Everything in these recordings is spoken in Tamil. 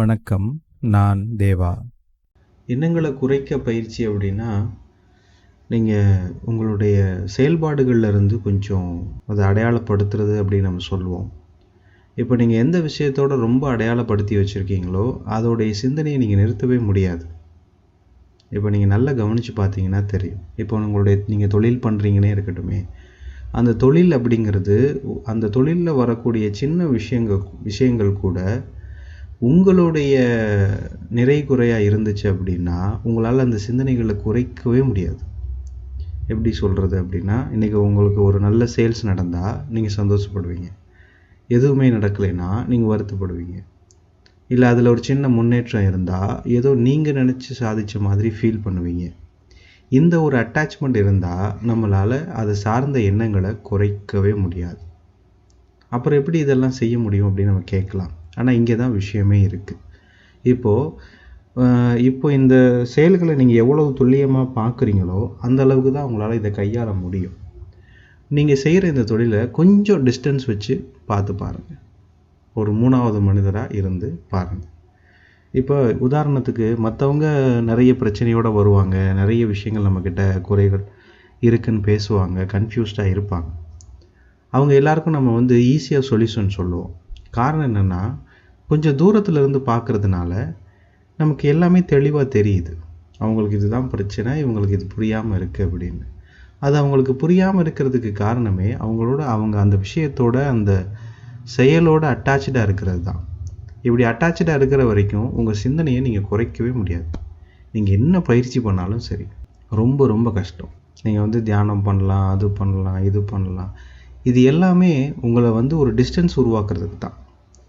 வணக்கம் நான் தேவா. எண்ணங்களை குறைக்க பயிற்சி அப்படின்னா நீங்கள் உங்களுடைய செயல்பாடுகளில் இருந்து கொஞ்சம் அதை அடையாளப்படுத்துறது அப்படின்னு நம்ம சொல்லுவோம். இப்போ நீங்கள் எந்த விஷயத்தோட ரொம்ப அடையாளப்படுத்தி வச்சுருக்கீங்களோ அதோடைய சிந்தனையை நீங்கள் நிறுத்தவே முடியாது. இப்போ நீங்கள் நல்லா கவனித்து பார்த்தீங்கன்னா தெரியும். இப்போ உங்களுடைய நீங்கள் தொழில் பண்ணுறீங்கன்னே இருக்கட்டுமே. அந்த தொழில் அப்படிங்கிறது அந்த தொழிலில் வரக்கூடிய சின்ன விஷயங்கள் விஷயங்கள் கூட உங்களுடைய நிறை குறையாக இருந்துச்சு அப்படின்னா உங்களால் அந்த சிந்தனைகளை குறைக்கவே முடியாது. எப்படி சொல்கிறது அப்படின்னா இன்றைக்கி உங்களுக்கு ஒரு நல்ல சேல்ஸ் நடந்தால் நீங்கள் சந்தோஷப்படுவீங்க. எதுவுமே நடக்கலைன்னா நீங்கள் வருத்தப்படுவீங்க. இல்லை அதில் ஒரு சின்ன முன்னேற்றம் இருந்தால் ஏதோ நீங்கள் நினச்சி சாதித்த மாதிரி ஃபீல் பண்ணுவீங்க. இந்த ஒரு அட்டாச்மெண்ட் இருந்தால் நம்மளால் அதை சார்ந்த எண்ணங்களை குறைக்கவே முடியாது. அப்புறம் எப்படி இதெல்லாம் செய்ய முடியும் அப்படின்னு நம்ம கேட்கலாம். ஆனால் இங்கே தான் விஷயமே இருக்குது இப்போது இப்போ இந்த செயல்களை நீங்கள் எவ்வளவு துல்லியமாக பார்க்குறீங்களோ அந்த அளவுக்கு தான் உங்களால் இதை கையாள முடியும். நீங்கள் செய்கிற இந்த தொழிலை கொஞ்சம் டிஸ்டன்ஸ் வச்சு பார்த்து பாருங்கள் ஒரு மூணாவது மனிதராக இருந்து பாருங்கள் இப்போ உதாரணத்துக்கு மற்றவங்க நிறைய பிரச்சனையோடு வருவாங்க நிறைய விஷயங்கள் நம்மக்கிட்ட குறைகள் இருக்குன்னு பேசுவாங்க கன்ஃபியூஸ்டாக இருப்பாங்க. அவங்க எல்லாருக்கும் நம்ம வந்து ஈஸியாக சொல்யூஷன் சொல்லுவோம். காரணம் என்னென்னா கொஞ்சம் தூரத்தில் இருந்து பார்க்குறதுனால நமக்கு எல்லாமே தெளிவாக தெரியுது. அவங்களுக்கு இதுதான் பிரச்சனை இவங்களுக்கு இது புரியாமல் இருக்குது அப்படின்னு. அது அவங்களுக்கு புரியாமல் இருக்கிறதுக்கு காரணமே அவங்களோட அவங்க அந்த விஷயத்தோட அந்த செயலோட அட்டாச்சாக இருக்கிறது தான் இப்படி அட்டாச்சாக இருக்கிற வரைக்கும் உங்கள் சிந்தனையை நீங்கள் குறைக்கவே முடியாது. நீங்கள் என்ன பயிற்சி பண்ணாலும் சரி. ரொம்ப ரொம்ப கஷ்டம். நீங்கள் வந்து தியானம் பண்ணலாம் அது பண்ணலாம் இது பண்ணலாம். இது எல்லாமே உங்களை வந்து ஒரு டிஸ்டன்ஸ் உருவாக்குறதுக்கு தான்.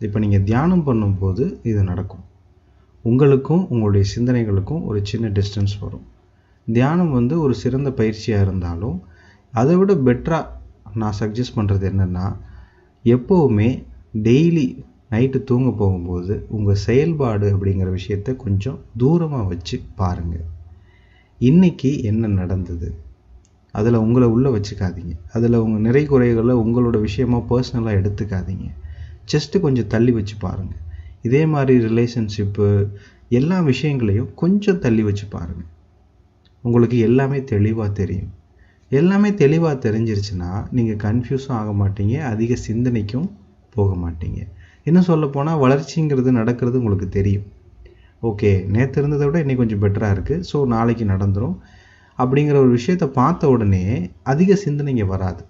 இப்போ நீங்கள் தியானம் பண்ணும்போது இது நடக்கும். உங்களுக்கும் உங்களுடைய சிந்தனைகளுக்கும் ஒரு சின்ன டிஸ்டன்ஸ் வரும். தியானம் வந்து ஒரு சிறந்த பயிற்சியாக இருந்தாலும் அதை விட பெட்டராக நான் சஜஸ்ட் பண்ணுறது என்னென்னா எப்போவுமே டெய்லி நைட்டு தூங்க போகும்போது உங்கள் செயல்பாடு அப்படிங்கிற விஷயத்த கொஞ்சம் தூரமாக வச்சு பாருங்கள் இன்றைக்கி என்ன நடந்தது? அதில் உங்களை உள்ளே வச்சுக்காதீங்க. அதில் உங்கள் நிறை குறைகளை உங்களோட விஷயமாக பர்சனலாக எடுத்துக்காதீங்க. ஜஸ்ட்டு கொஞ்சம் தள்ளி வச்சு பாருங்கள் இதே மாதிரி ரிலேஷன்ஷிப்பு எல்லா விஷயங்களையும் கொஞ்சம் தள்ளி வச்சு பாருங்கள் உங்களுக்கு எல்லாமே தெளிவாக தெரியும். எல்லாமே தெளிவாக தெரிஞ்சிருச்சுன்னா நீங்கள் கன்ஃபியூஸும் ஆக மாட்டீங்க அதிக சிந்தனைக்கும் போக மாட்டீங்க. இன்னும் சொல்லப்போனால் வளர்ச்சிங்கிறது நடக்கிறது உங்களுக்கு தெரியும். ஓகே நேற்று இருந்ததை விட இன்றைக்கி கொஞ்சம் பெட்டராக இருக்குது ஸோ நாளைக்கு நடந்துடும் அப்படிங்கிற ஒரு விஷயத்தை பார்த்த உடனே அதிக சிந்தனைங்க வராது.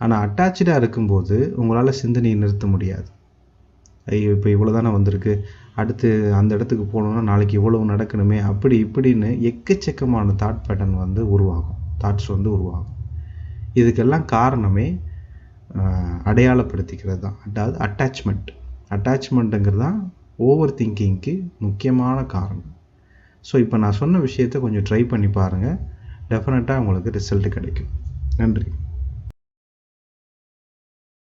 ஆனால் அட்டாச்சாக இருக்கும்போது உங்களால் சிந்தனையை நிறுத்த முடியாது. ஐயோ இப்போ இவ்வளோ தானே வந்திருக்கு. அடுத்து அந்த இடத்துக்கு போகணுன்னா நாளைக்கு இவ்வளவு நடக்கணுமே. அப்படி இப்படின்னு எக்கச்சக்கமான தாட் பேட்டர்ன் வந்து உருவாகும். தாட்ஸ் வந்து உருவாகும். இதுக்கெல்லாம் காரணமே அடையாளப்படுத்திக்கிறது தான். அதாவது அட்டாச்மெண்ட் அட்டாச்மெண்ட்டுங்கிறது தான் ஓவர் திங்கிங்க்கு முக்கியமான காரணம். ஸோ இப்போ நான் சொன்ன விஷயத்தை கொஞ்சம் ட்ரை பண்ணி பாருங்கள் டெஃபினட்டாக உங்களுக்கு ரிசல்ட் கிடைக்கும். நன்றி.